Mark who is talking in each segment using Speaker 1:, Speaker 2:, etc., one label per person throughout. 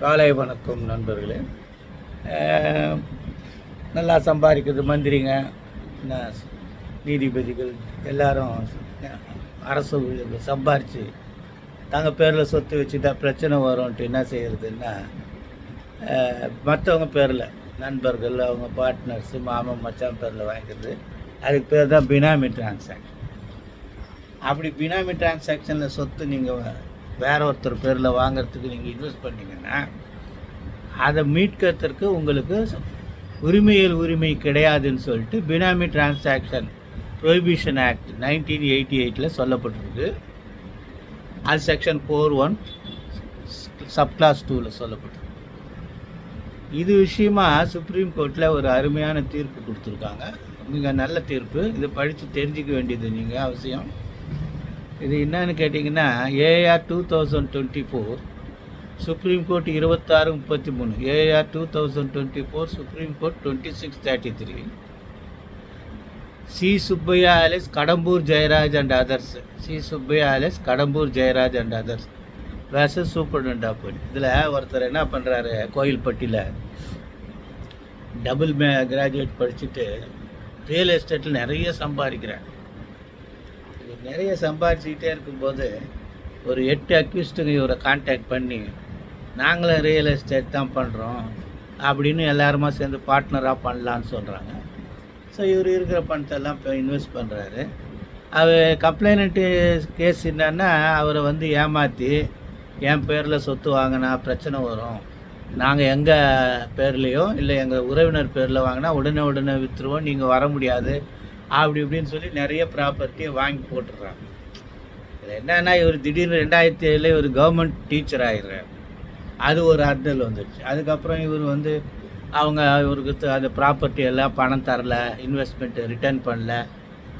Speaker 1: காலை வணக்கம் நண்பர்களே. நல்லா சம்பாதிக்கிறது மந்திரிங்க என்ன, நீதிபதிகள் எல்லாரும் அரசு ஊழியர்கள் சம்பாரித்து தங்கள் பேரில் சொத்து வச்சுட்டா பிரச்சனை வரும்ன்ட்டு என்ன செய்கிறதுன்னா மற்றவங்க பேரில் நண்பர்கள் அவங்க பார்ட்னர்ஸு மாமன் மச்சான் பேரில் வாங்கிக்கிறது. அதுக்கு பேர் தான் பினாமி டிரான்சாக்ஷன் அப்படி பினாமி டிரான்சாக்ஷனில் சொத்து நீங்கள் வேற ஒருத்தர் பேரில் வாங்குறதுக்கு நீங்கள் இன்வெஸ்ட் பண்ணீங்கன்னா அதை மீட்கிறதுக்கு உங்களுக்கு உரிமையில் உரிமை கிடையாதுன்னு சொல்லிட்டு benami transaction prohibition act nineteen eighty எயிட்டில் சொல்லப்பட்டிருக்கு. அது section four one sub clause டூவில் சொல்லப்பட்டிருக்கு. இது விஷயமா சுப்ரீம் கோர்ட்டில் ஒரு அருமையான தீர்ப்பு கொடுத்துருக்காங்க. மிக நல்ல தீர்ப்பு. இதை படித்து தெரிஞ்சுக்க வேண்டியது நீங்கள் அவசியம். இது என்னன்னு கேட்டிங்கன்னா AR two thousand twenty four supreme court இருபத்தாறு முப்பத்தி மூணு. AR two thousand twenty four supreme court twenty six thirty three C Subbaiah alias Kadambur Jayaraj and others C Subbaiah alias Kadambur Jayaraj and others versus superintendent of இதில் ஒருத்தர் என்ன பண்ணுறாரு கோயில்பட்டியில்? Double MA graduate படிச்சுட்டு real எஸ்டேட்டில் நிறைய சம்பாதிக்கிறார். நிறைய சம்பாதிச்சுக்கிட்டே இருக்கும்போது ஒரு எட்டு அக்யூஸ்டுங்க இவரை காண்டாக்ட் பண்ணி நாங்களும் ரியல் எஸ்டேட் தான் பண்ணுறோம் அப்படின்னு எல்லாருமா சேர்ந்து பார்ட்னராக பண்ணலான்னு சொல்கிறாங்க ஸோ இவர் இருக்கிற பணத்தெல்லாம் இப்போ இன்வெஸ்ட் பண்ணுறாரு அவர் கம்ப்ளைண்ட்டு கேஸ் என்னன்னா அவரை வந்து ஏமாற்றி என் பேரில் சொத்து வாங்கினா பிரச்சனை வரும். நாங்கள் எங்கள் பேர்லேயோ இல்லை எங்கள் உறவினர் பேரில் வாங்கினா உடனே உடனே விற்றுருவோம் நீங்கள் வர முடியாது. அப்படி இப்படின்னு சொல்லி நிறைய ப்ராப்பர்ட்டியை வாங்கி போட்டுடுறாங்க. இதில் என்னென்னா இவர் திடீர்னு ரெண்டாயிரத்தி ஏழில் இவர் கவர்மெண்ட் டீச்சர் ஆகிடுறாரு அது ஒரு அர்த்தல் வந்துடுச்சு அதுக்கப்புறம் இவர் வந்து அவங்க இவருக்கு த- அந்த ப்ராப்பர்ட்டி எல்லாம் பணம் தரல இன்வெஸ்ட்மெண்ட்டு ரிட்டர்ன் பண்ணல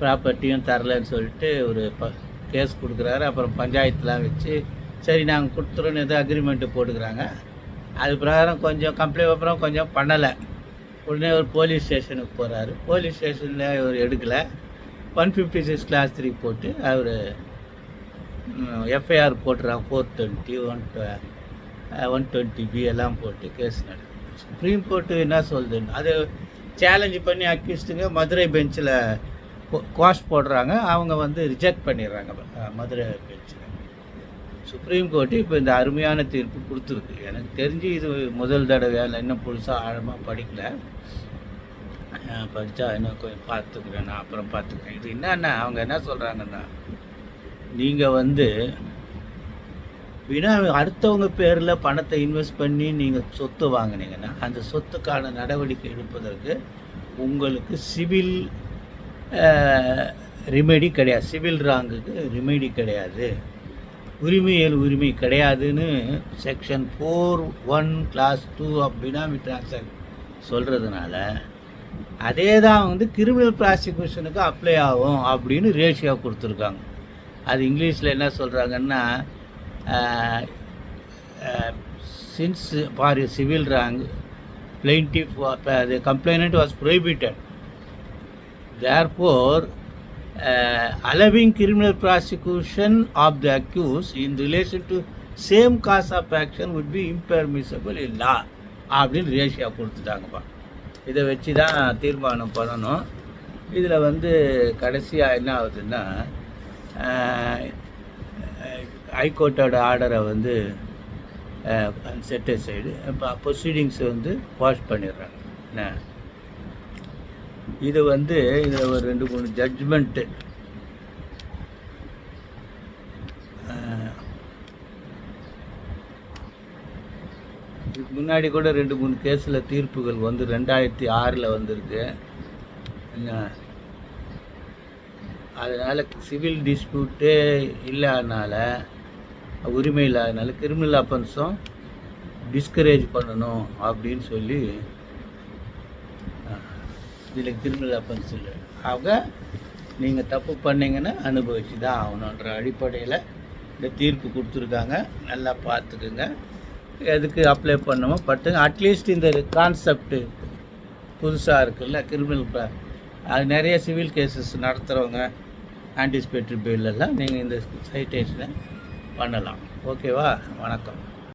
Speaker 1: ப்ராப்பர்ட்டியும் தரலன்னு சொல்லிட்டு ஒரு ப கேஸ் கொடுக்குறாரு. அப்புறம் பஞ்சாயத்துலாம் வச்சு சரி நாங்கள் கொடுத்துறோன்னு ஏதோ அக்ரிமெண்ட்டு போட்டுக்கிறாங்க. அது பிரகாரம் கொஞ்சம் கம்ப்ளைண்ட் அப்புறம் கொஞ்சம் பண்ணலை. உடனே ஒரு போலீஸ் ஸ்டேஷனுக்கு போகிறாரு போலீஸ் ஸ்டேஷனில் இவர் எடுக்கலை. One fifty six clause three போட்டு அவர் எஃப்ஐஆர் போட்டுறாங்க four twenty one one twenty B எல்லாம் போட்டு கேஸ் நடக்கும் சுப்ரீம் கோர்ட்டு என்ன சொல்லுதுன்னு அது சேலஞ்சு பண்ணி அக்யூஸ்டுங்க மதுரை பெஞ்சில் காஸ்ட் போடுறாங்க. அவங்க வந்து ரிஜெக்ட் பண்ணிடுறாங்க மதுரை பெஞ்சில் சுப்ரீம் கோர்ட்டு இப்போ இந்த அருமையான தீர்ப்பு கொடுத்துருக்கு. எனக்கு தெரிஞ்சு இது முதல் தடவையால் இன்னும் புதுசாக ஆழமாக படிக்கல. படித்தா இன்னும் கொஞ்சம் பார்த்துக்கிறேன் நான் அப்புறம் பார்த்துக்கிறேன். இது என்னன்னா அவங்க என்ன சொல்கிறாங்கன்னா நீங்கள் வந்து வினா அடுத்தவங்க பேரில் பணத்தை இன்வெஸ்ட் பண்ணி நீங்கள் சொத்து வாங்கினீங்கன்னா அந்த சொத்துக்கான நடவடிக்கை எடுப்பதற்கு உங்களுக்கு சிவில் ரிமெடி கிடையாது. சிவில் ராங்குக்கு ரிமெடி கிடையாது. உரிமையல் உரிமை கிடையாதுன்னு section four one clause two of benami transact சொல்கிறதுனால அதே தான் வந்து கிரிமினல் ப்ராசிக்யூஷனுக்கு அப்ளை ஆகும் அப்படின்னு ரேஷியோ கொடுத்துருக்காங்க. அது இங்கிலீஷில் என்ன சொல்கிறாங்கன்னா since for civil wrong plaintiff wa- the complainant was prohibited. Therefore Uh, allowing criminal prosecution of the accused in relation to same cause of action would be impermissible in law. அப்படின்னு ரேஷியா கொடுத்துட்டாங்கப்பா. இதை வச்சு தான் தீர்மானம் பண்ணணும். இதில் வந்து கடைசியாக என்ன ஆகுதுன்னா uh, ஹைகோர்ட்டோட ஆர்டரை வந்து செட்டு சைடு இப்போ ப்ரொசீடிங்ஸ் வந்து வாஷ் பண்ணிடுறாங்க. என்ன? இது வந்து இதில் ஒரு ரெண்டு மூணு ஜட்ஜ்மெண்ட்டு இதுக்கு முன்னாடி கூட ரெண்டு மூணு கேஸில் தீர்ப்புகள் வந்து ரெண்டாயிரத்தி ஆறில் வந்திருக்கு. என்ன? அதனால் சிவில் டிஸ்பியூட்டே இல்லாதனால உரிமை இல்லாதனால கிரிமினல் அஃபென்ஸும் டிஸ்கரேஜ் பண்ணணும் அப்படின்னு சொல்லி இதில் கிரிமினல் அஃபென்ஸ் இல்லை. ஆக நீங்கள் தப்பு பண்ணீங்கன்னா அனுபவிச்சு தான் ஆகணுன்ற அடிப்படையில் இந்த தீர்ப்பு கொடுத்துருக்காங்க. நல்லா பார்த்துக்குங்க. எதுக்கு அப்ளை பண்ணணுமோ பட்டுங்க அட்லீஸ்ட் இந்த கான்செப்ட்டு புதுசாக இருக்குல்ல கிரிமினல் அது நிறைய சிவில் கேசஸ் நடத்துகிறவங்க ஆன்டிசிபேட்டரி பில்லெல்லாம் நீங்கள் இந்த சைட்டேஷனை பண்ணலாம். ஓகேவா வணக்கம்.